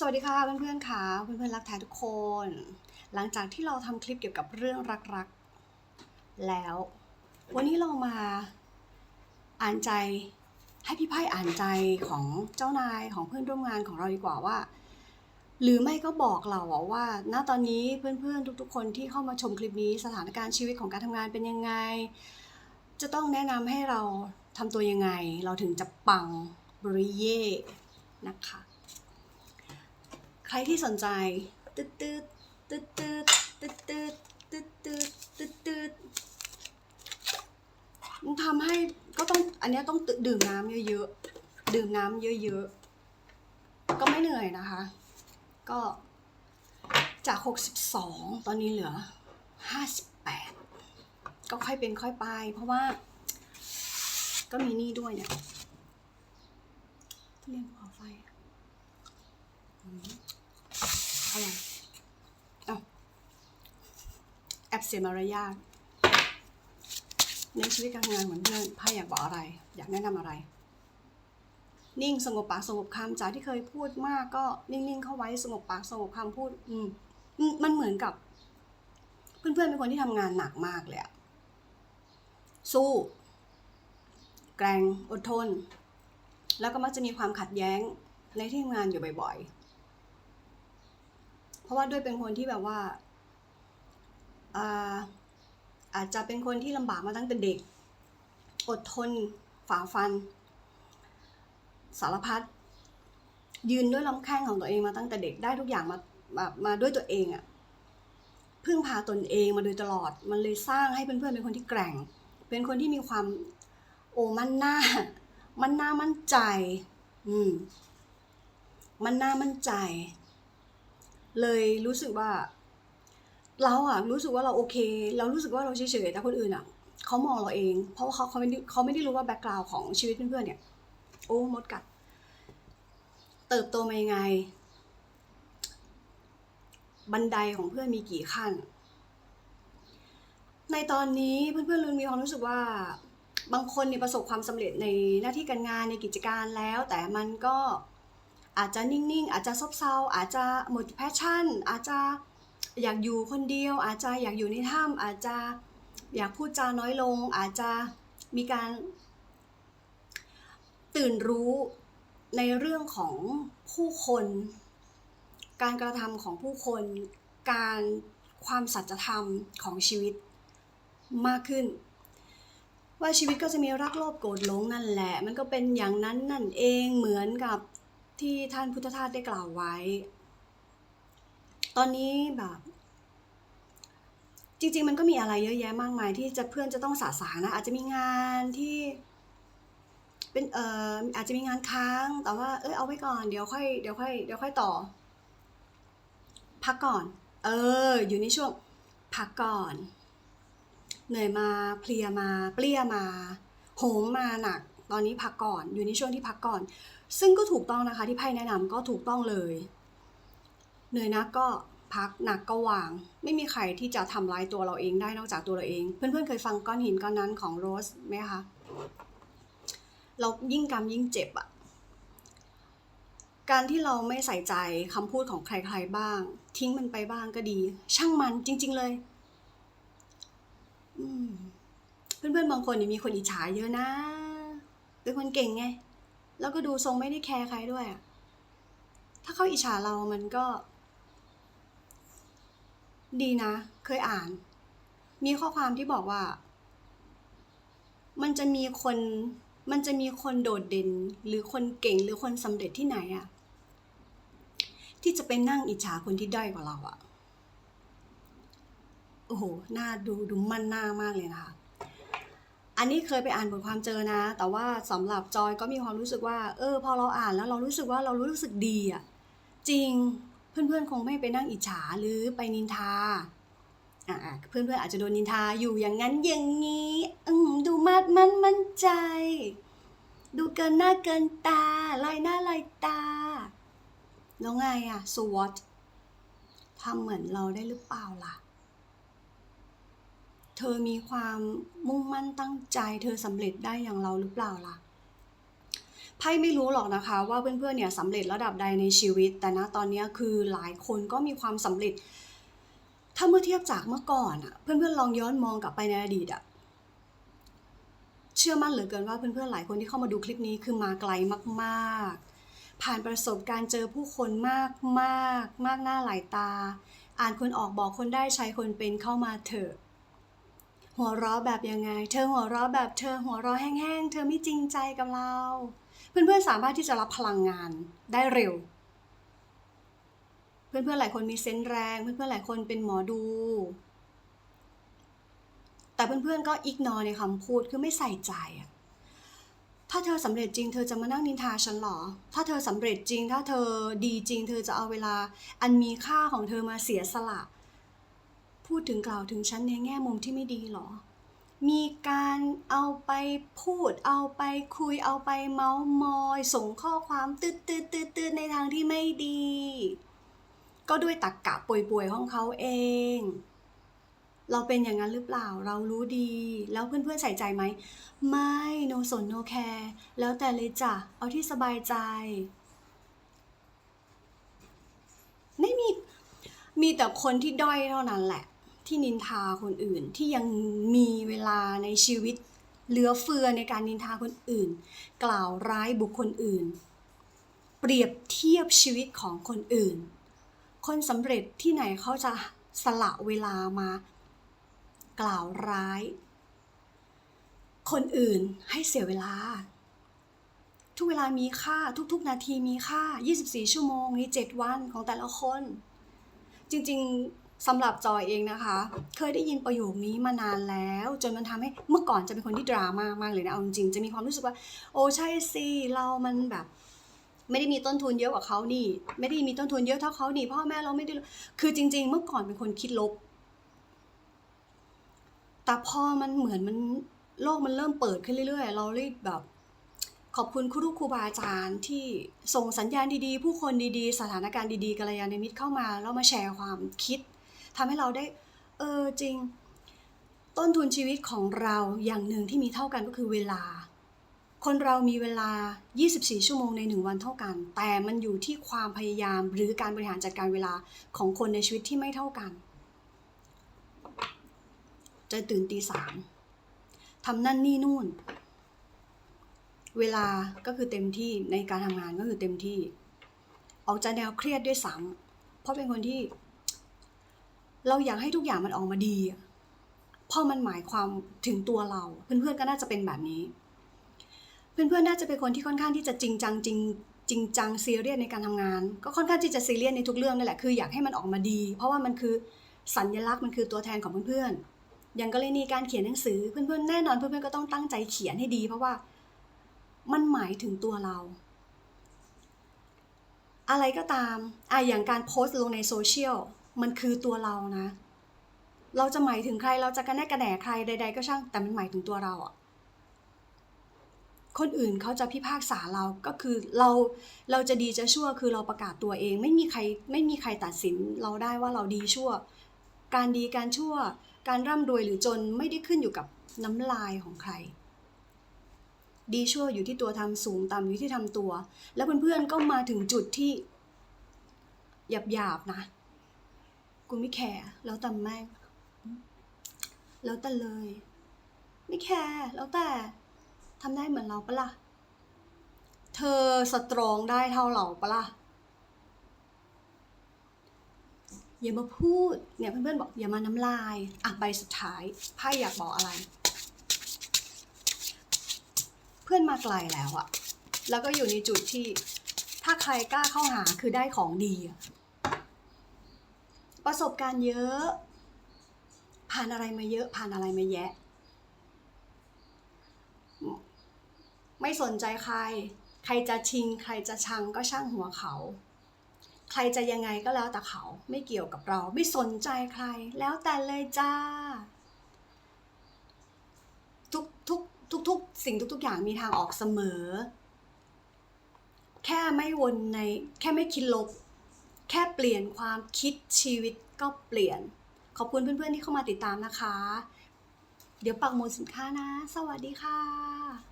สวัสดีค่ะเพื่อนๆค่ะเพื่อนๆรักแท้ทุกคน หลังจากที่เราทำคลิปเกี่ยวกับเรื่องรักๆ แล้ว วันนี้เรามาอ่านใจให้พี่ไพ่อ่านใจของเจ้านายของเพื่อนร่วมงานของเราดีกว่าว่า หรือไม่ก็บอกเราว่าณตอนนี้เพื่อนๆทุก ๆ คนที่เข้ามาชมคลิปนี้สถานการณ์ชีวิตของการทำงานเป็นยังไง จะต้องแนะนำให้เราทำตัวยังไง เราถึงจะปังบริเย่นะคะ ใครที่สนใจตืดตืดตืดตืดตืดตืดตืดตืดตืดตืดมันทำให้ก็ต้องอันนี้ต้องดื่มน้ำเยอะๆ ดื่มน้ำเยอะๆ ก็ไม่เหนื่อยนะคะ ก็จาก 62 ตอนนี้เหลือ 58 ก็ค่อยเป็นค่อยไป เพราะว่า ก็มีนี่ด้วยเนี่ยเรียนขาไฟ อะไรเอ้าแอบเสียมารยาทในชีวิตการงานเหมือนเพื่อนไพ่อยากบอกอะไร อยากแนะนำอะไร นิ่งสงบปากสงบคำจากที่เคยพูดมากก็นิ่งๆเข้าไว้สงบปากสงบคำพูด อืมมันเหมือนกับ เพื่อนๆเป็นคนที่ทำงานหนักมากเลยอะสู้ แกร่งอดทน แล้วก็มักจะมีความขัดแย้งในที่ทำงานอยู่บ่อยๆ เพราะว่าด้วยเป็นคนที่แบบว่าอาอาจจะเป็นคนที่ลำบากมาตั้งแต่เด็ก อดทนฝ่าฟัน สารพัดยืนด้วยลำแข้งของตัวเองมาตั้งแต่เด็กได้ทุกอย่างมาแบบมาด้วยตัวเองอะพึ่งพาตนเองมาโดยตลอด มันเลยสร้างให้เพื่อนๆเป็นคนที่แกร่ง เป็นคนที่มีความโอ้มันหน้า มันหน้ามั่นใจ อืม มันหน้ามั่นใจ เลยรู้สึกว่า เราอะรู้สึกว่าเราโอเค เรารู้สึกว่าเราเฉยๆแต่คนอื่นอะเขามองเราเอง เพราะว่าเขาเขาไม่ได้เขาไม่ได้รู้ว่าแบ็กกราวของชีวิตเพื่อนๆเนี่ย โอ้มดกัด เติบโตมายังไง บันไดของเพื่อนมีกี่ขั้น ในตอนนี้เพื่อนๆรุนมีความรู้สึกว่าบางคนเนี่ยประสบความสำเร็จในหน้าที่การงานในกิจการแล้ว แต่มันก็ อาจจะนิ่งๆ อาจจะซบเซาอาจจะหมดแพชชั่น อาจจะอยากอยู่คนเดียว อาจจะอยากอยู่ในถ้ำอาจจะอยากพูดจาน้อยลง อาจจะมีการตื่นรู้ในเรื่องของผู้คน การกระทำของผู้คน การความสัจธรรมของชีวิตมากขึ้น ว่าชีวิตก็จะมีรักโลภโกรธหลงนั่นแหละ มันก็เป็นอย่างนั้นนั่นเองเหมือนกับ ที่ท่านพุทธทาสได้กล่าวไว้ ตอนนี้แบบ จริง ๆ มันก็มีอะไรเยอะแยะมากมาย ที่จะเพื่อนจะต้องสะสางนะอาจจะมีงานที่เป็นเอ่ออาจจะมีงานค้าง แต่ว่าเออเอาไว้ก่อนเดี๋ยวค่อยเดี๋ยวค่อยเดี๋ยวค่อยต่อ พักก่อน เออ อยู่ในช่วงพักก่อน เหนื่อยมาเพลียมา เปรี้ยมา โหมมาหนัก ตอนนี้พักก่อน อยู่ในช่วงที่พักก่อน ซึ่งก็ถูกต้องนะคะที่ไพ่แนะนำก็ถูกต้องเลย เหนื่อยนักก็พักหนักก็วาง ไม่มีใครที่จะทำร้ายตัวเราเองได้นอกจากตัวเราเอง เพื่อนๆเคยฟังก้อนหินก้อนนั้นของโรสไหมคะเรายิ่งกรรมยิ่งเจ็บอะการที่เราไม่ใส่ใจคำพูดของใครๆบ้าง ทิ้งมันไปบ้างก็ดี ช่างมันจริง ๆเลยอืมเพื่อนๆบางคนมีคนอิจฉาเยอะนะ เป็นคนเก่งไง แล้วก็ดูทรงไม่ได้แคร์ใครด้วยอะถ้าเขาอิจฉาเรามันก็ ดีนะ เคยอ่าน มีข้อความที่บอกว่า มันจะมีคน มันจะมีคนโดดเด่น หรือคนเก่งหรือคนสำเร็จที่ไหนอะที่จะไปนั่งอิจฉาคนที่ด้อยกว่าเราอะโอ้โห หน้าดูดูมั่นหน้ามากเลยนะคะ อันนี้เคยไปอ่านบทความเจอนะ แต่ว่าสำหรับจอยก็มีความรู้สึกว่า เออ พอเราอ่านแล้วเรารู้สึกว่าเรารู้สึกดีอะจริงเพื่อนๆคงไม่ไปนั่งอิจฉาหรือไปนินทาอ่าเพื่อนๆอาจจะโดนนินทาอยู่อย่างนั้นอย่างนี้อืมดูมัดมันมั่นใจ ดูเกินหน้าเกินตาลอยหน้าลอยตาแล้วไงอะสวอตทำเหมือนเราได้หรือเปล่าล่ะ เธอมีความมุ่งมั่นตั้งใจ เธอสำเร็จได้อย่างเราหรือเปล่าล่ะไพ่ไม่รู้หรอกนะคะ ว่าเพื่อนๆเนี่ยสำเร็จระดับใดในชีวิต แต่นะตอนนี้คือหลายคนก็มีความสำเร็จ ถ้าเมื่อเทียบจากเมื่อก่อนอะเพื่อนๆลองย้อนมองกลับไปในอดีตอะเชื่อมั่นเหลือเกินว่าเพื่อนๆหลายคนที่เข้ามาดูคลิปนี้คือมาไกลมากๆ ผ่านประสบการณ์เจอผู้คนมากมากมากหน้าหลายตา อ่านคนออกบอกคนได้ใช้คนเป็นเข้ามาเถอะ หัวเราะแบบยังไง เธอหัวเราะแบบเธอหัวเราะแห้งๆ เธอไม่จริงใจกับเรา เพื่อนๆสามารถที่จะรับพลังงานได้เร็ว เพื่อนๆหลายคนมีเซนส์แรง เพื่อนๆหลายคนเป็นหมอดู แต่เพื่อนๆก็อิกนอในคำพูดคือไม่ใส่ใจอะถ้าเธอสำเร็จจริงเธอจะมานั่งนินทาฉันหรอ ถ้าเธอสำเร็จจริง ถ้าเธอดีจริง เธอจะเอาเวลาอันมีค่าของเธอมาเสียสละ พูดถึงกล่าวถึงฉันในแง่มุมที่ไม่ดีเหรอ มีการเอาไปพูด เอาไปคุย เอาไปเมาส์มอย ส่งข้อความตืดตืดตืดตืดในทางที่ไม่ดี ก็ด้วยตักกะป่วยๆของเขาเอง เราเป็นอย่างนั้นหรือเปล่า เรารู้ดี แล้วเพื่อนๆใส่ใจไหม ไม่ no สน no care แล้วแต่เลยจ้ะ เอาที่สบายใจ ไม่มีมีแต่คนที่ด้อยเท่านั้นแหละ ที่นินทาคนอื่นที่ยังมีเวลาในชีวิตเหลือเฟือในการนินทาคนอื่น กล่าวร้ายบุคคลอื่น เปรียบเทียบชีวิตของคนอื่น คนสำเร็จที่ไหนเขาจะสละเวลามากล่าวร้าย คนอื่นให้เสียเวลา ทุกเวลามีค่าทุกๆ นาทีมีค่า 24 ชั่วโมงใน7วันของแต่ละคน จริงๆ สำหรับจอยเองนะคะ เคยได้ยินประโยคนี้มานานแล้ว จนมันทำให้เมื่อก่อนจะเป็นคนที่ดราม่ามากเลยนะเอาจริงๆจะมีความรู้สึกว่า โอ้ใช่สิเรามันแบบ ไม่ได้มีต้นทุนเยอะกว่าเขานี่ ไม่ได้มีต้นทุนเยอะเท่าเขานี่พ่อแม่เราไม่ได้คือจริง ๆ เมื่อก่อนเป็นคนคิดลบ แต่พอมันเหมือนมันโลกมันเริ่มเปิดขึ้นเรื่อยๆ เราเลยแบบ ขอบคุณครูครูบาอาจารย์ที่ส่งสัญญาณดีๆ ผู้คนดีๆ สถานการณ์ดีๆกัลยาณมิตรเข้ามาแล้วมาแชร์ความคิด ทำให้เราได้ เออจริง ต้นทุนชีวิตของเราอย่างหนึ่งที่มีเท่ากันก็คือเวลา คนเรามีเวลา 24 ชั่วโมงใน 1 วันเท่ากัน แต่มันอยู่ที่ความพยายามหรือการบริหารจัดการเวลาของคนในชีวิตที่ไม่เท่ากัน จะตื่นตีสามทำนั่นนี่นู่น เวลาก็คือเต็มที่ในการทำงานก็คือเต็มที่ ออกจากแนวเครียดด้วยซ้ำเพราะเป็นคนที่ เราอยากให้ทุกอย่างมันออกมาดีเพราะมันหมายความถึงตัวเรา เพื่อนๆก็น่าจะเป็นแบบนี้ เพื่อนๆน่าจะเป็นคนที่ค่อนข้างที่จะจริงจังจริงจริงจังซีเรียสในการทำงาน ก็ค่อนข้างที่จะซีเรียสในทุกเรื่องนั่นแหละคืออยากให้มันออกมาดี เพราะว่ามันคือสัญลักษณ์มันคือตัวแทนของเพื่อนๆอย่างกรณีการเขียนหนังสือเพื่อนๆแน่นอนเพื่อนๆก็ต้องตั้งใจเขียนให้ดี เพราะว่ามันหมายถึงตัวเรา อะไรก็ตามอะอย่างการโพสต์ลงในโซเชียล มันคือตัวเรานะ เราจะหมายถึงใครเราจะกระแนกกระแหน่ใครใด ๆ ก็ช่างแต่มันหมายถึงตัวเราอะคนอื่นเขาจะพิพากษาเราก็คือเราเราจะดีจะชั่วคือเราประกาศตัวเอง ไม่มีใครไม่มีใครตัดสินเราได้ว่าเราดีชั่ว การดีการชั่ว การร่ำรวยหรือจนไม่ได้ขึ้นอยู่กับน้ำลายของใคร ดีชั่วอยู่ที่ตัวทำสูงต่ำอยู่ที่ทำตัว แล้วเพื่อนๆก็มาถึงจุดที่หยาบๆนะ กูไม่แคร์แล้วแต่แม่งแล้วแต่เลย ไม่แคร์แล้วแต่ทำได้เหมือนเราปะล่ะ เธอสตรองได้เท่าเราปะล่ะอย่ามาพูด เนี่ยเพื่อนๆบอกอย่ามาน้ำลาย อะใบสุดท้ายไพ่อยากบอกอะไร เพื่อนมาไกลแล้วอะแล้วก็อยู่ในจุดที่ ถ้าใครกล้าเข้าหาคือได้ของดีอะ ประสบการณ์เยอะ ผ่านอะไรมาเยอะผ่านอะไรมาแยะ ไม่สนใจใคร ใครจะชิง ใครจะชังก็ช่างหัวเขา ใครจะยังไงก็แล้วแต่เขาไม่เกี่ยวกับเรา ไม่สนใจใคร แล้วแต่เลยจ้า ทุกทุกทุกทุกสิ่งทุก ๆ อย่างมีทางออกเสมอ แค่ไม่วนใน แค่ไม่คิดลบ แค่เปลี่ยนความคิดชีวิตก็เปลี่ยน ขอบคุณเพื่อนๆที่เข้ามาติดตามนะคะ เดี๋ยวปักหมุดสินค้านะ สวัสดีค่ะ